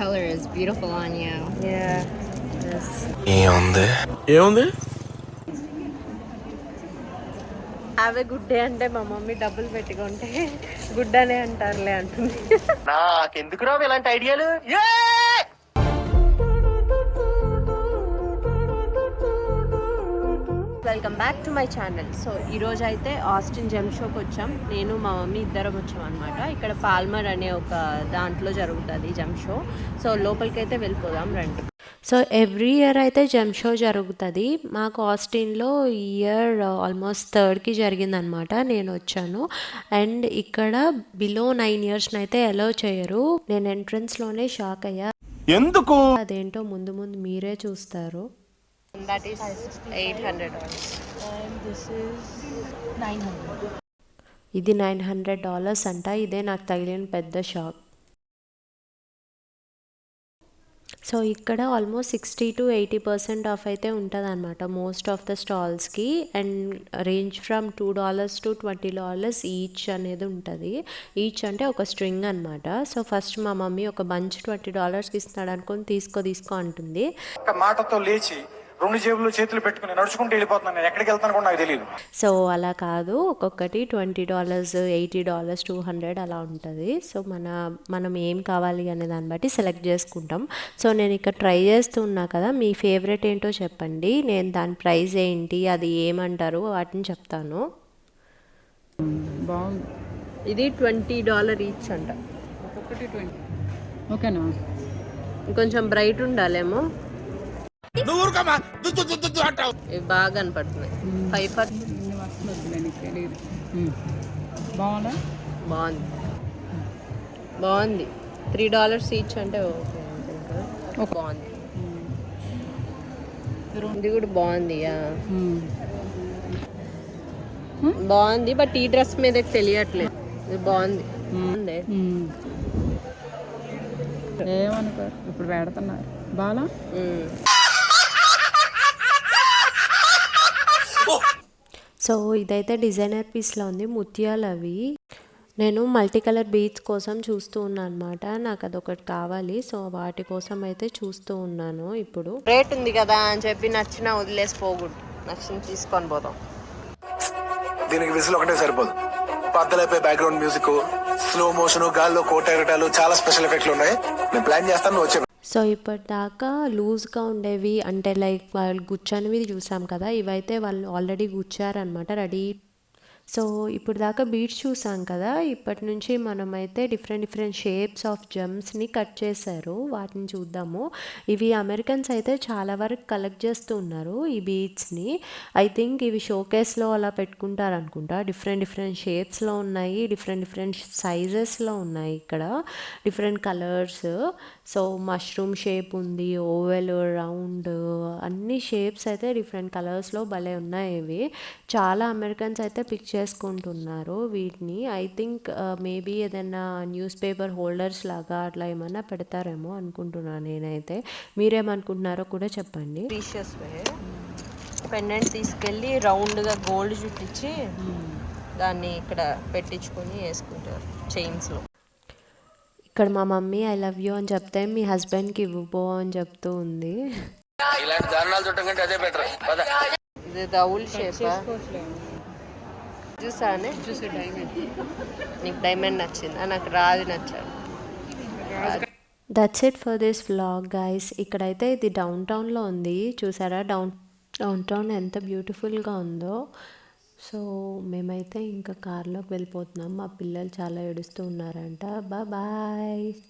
color is beautiful on you. Yeah. Yes. ఏముంది ఏముంది have a good day అంటే మా మమ్మీ డబ్బులు పెట్టుకుంటే గుడ్ అనే అంటారులే అంటుంది నాకెందుకురా ఇలాంటి ఐడియాలు welcome back to my channel. So ఈరోజు అయితే ఆస్టిన్ జెమ్ షోకి వచ్చాం నేను మా మమ్మీ ఇద్దరం వచ్చాం అనమాట ఇక్కడ పాల్మర్ అనే ఒక దాంట్లో జరుగుతుంది జెమ్ షో. సో లోపలికైతే వెళ్ళిపోదాం రండి. సో ఎవ్రీ ఇయర్ అయితే జెమ్ షో జరుగుతుంది. మాకు ఆస్టిన్లో ఈ ఇయర్ ఆల్మోస్ట్ థర్డ్కి జరిగిందనమాట నేను వచ్చాను. అండ్ ఇక్కడ బిలో నైన్ ఇయర్స్ని అయితే అలో చేయరు. నేను ఎంట్రన్స్లోనే షాక్ అయ్యా ఎందుకు? అదేంటో ముందు ముందు మీరే చూస్తారు. దట్ ఈస్ ఎయిట్ హండ్రెడ్ ఇది నైన్ హండ్రెడ్ డాలర్స్ అంట. ఇదే నాకు తగిలిన పెద్ద షాక్ సో ఇక్కడ almost sixty to eighty percent off అయితే ఉంటుంది అనమాట most of the స్టాల్స్కి and range from two dollars to twenty dollars each అనేది ఉంటుంది. ఈచ్ అంటే ఒక స్ట్రింగ్ అనమాట సో ఫస్ట్ మా మమ్మీ ఒక బంచ్ ట్వంటీ డాలర్స్కి ఇస్తున్నాడు అనుకొని తీసుకో తీసుకో అంటుంది. మాటతో లేచి రెండు జేబులు చేతులు పెట్టుకుని నడుచుకుంటూ వెళ్ళిపోతున్నాను నేను. ఎక్కడికి వెళ్తాను కూడా నాకు తెలియదు సో అలా కాదు. ఒక్కొక్కటి twenty dollars eighty dollars two hundred అలా ఉంటుంది. సో మన మనం ఏం కావాలి అనే దాన్ని బట్టి సెలెక్ట్ చేసుకుంటాం. సో నేను ఇక్కడ ట్రై చేస్తున్నా కదా మీ ఫేవరెట్ ఏంటో చెప్పండి. నేను దాని ప్రైస్ ఏంటి అది ఏమంటారు వాటిని చెప్తాను. బాగుంది. ఇది ట్వంటీ డాలర్ ఈచ్ అంట. ఒక్కొక్కటి ట్వంటీ. ఓకేనా? ఇంకొంచెం బ్రైట్ ఉండాలేమో. ఇవి బాగా కనపడుతున్నాయి. ఫైవ్. బాగుందా? బాగుంది. బాగుంది. త్రీ డాలర్స్ ఈచ్ అంటే ఓకే. బాగుంది. ఇది కూడా బాగుంది. బాగుంది బట్ ఈ డ్రెస్ మీద తెలియట్లేదు. ఇది బాగుంది. ఏమనుకోరు ఇప్పుడు పెడుతున్నారు. బాలా? సో ఇదైతే డిజైనర్ పీస్లో ఉంది ముత్యాలు అవి. నేను మల్టీ కలర్ బీచ్ కోసం చూస్తూ ఉన్నాను అనమాట నాకు అదొకటి కావాలి. సో వాటి కోసం అయితే చూస్తూ ఉన్నాను ఇప్పుడు. రేట్ ఉంది కదా అని చెప్పి నచ్చిన వదిలేసి పోకూడదు నచ్చింది తీసుకొని పోదాం. దీనికి విసులు ఒకటే సరిపోదు. పద్దలైపోయి బ్యాక్గ్రౌండ్ మ్యూజిక్ స్లో మోషన్ గాల్లో కోటెగటాలు చాలా స్పెషల్ ఎఫెక్ట్లు ఉన్నాయి. నేను ప్లాన్ చేస్తాను నువ్వు వచ్చే సో ఇప్పటిదాకా లూజ్గా ఉండేవి అంటే లైక్ వాళ్ళు గుచ్చనివి చూసాం కదా ఇవైతే వాళ్ళు ఆల్రెడీ గుచ్చారనమాట రెడీ సో ఇప్పుడు దాకా బీడ్స్ చూసాం కదా ఇప్పటి నుంచి మనమైతే డిఫరెంట్ డిఫరెంట్ షేప్స్ ఆఫ్ జమ్స్ని కట్ చేశారు. వాటిని చూద్దాము. ఇవి అమెరికన్స్ అయితే చాలా వరకు కలెక్ట్ చేస్తూ ఉన్నారు ఈ బీడ్స్ని ఐ థింక్ ఇవి షోకేస్లో అలా పెట్టుకుంటారు అనుకుంటా డిఫరెంట్ డిఫరెంట్ షేప్స్లో ఉన్నాయి డిఫరెంట్ డిఫరెంట్ సైజెస్లో ఉన్నాయి ఇక్కడ different colours. So mushroom shape ఉంది ఓవెల్ రౌండ్ అన్ని షేప్స్ అయితే డిఫరెంట్ కలర్స్లో భలే ఉన్నాయి ఇవి. చాలా అమెరికన్స్ అయితే పిక్చర్ చేసుకుంటున్నారు వీటిని ఐ థింక్ మేబీ ఏదైనా న్యూస్ పేపర్ హోల్డర్స్ లాగా అట్లా ఏమన్నా పెడతారేమో అనుకుంటున్నాను నేనైతే. మీరేమనుకుంటున్నారో కూడా చెప్పండి. ప్రీషియస్ పెండెంట్ తీసుకెళ్ళి రౌండ్గా గోల్డ్ చుట్టించి దాన్ని ఇక్కడ పెట్టించుకొని వేసుకుంటారు చైన్స్లో ఇక్కడ మా మమ్మీ ఐ లవ్ యూ అని చెప్తే మీ హస్బెండ్కి ఇవ్వబో అని చెప్తూ ఉంది. ఇలాంటి దారుణాలు చుట్టం కంటే అదే బెటర్ ఇది దౌల్ షేప్ చూసానే చూసి డైమండ్ నీకు డైమండ్ నచ్చిందా? నాకు రాజు నచ్చాడు. That's it for this vlog guys ఇక్కడైతే ఇది డౌన్ టౌన్లో ఉంది. చూసారా? డౌన్ డౌన్ టౌన్ ఎంత బ్యూటిఫుల్గా ఉందో. సో మేమైతే ఇంకా కార్లోకి వెళ్ళిపోతున్నాం. మా పిల్లలు చాలా ఏడుస్తూ ఉన్నారంట. బాయ్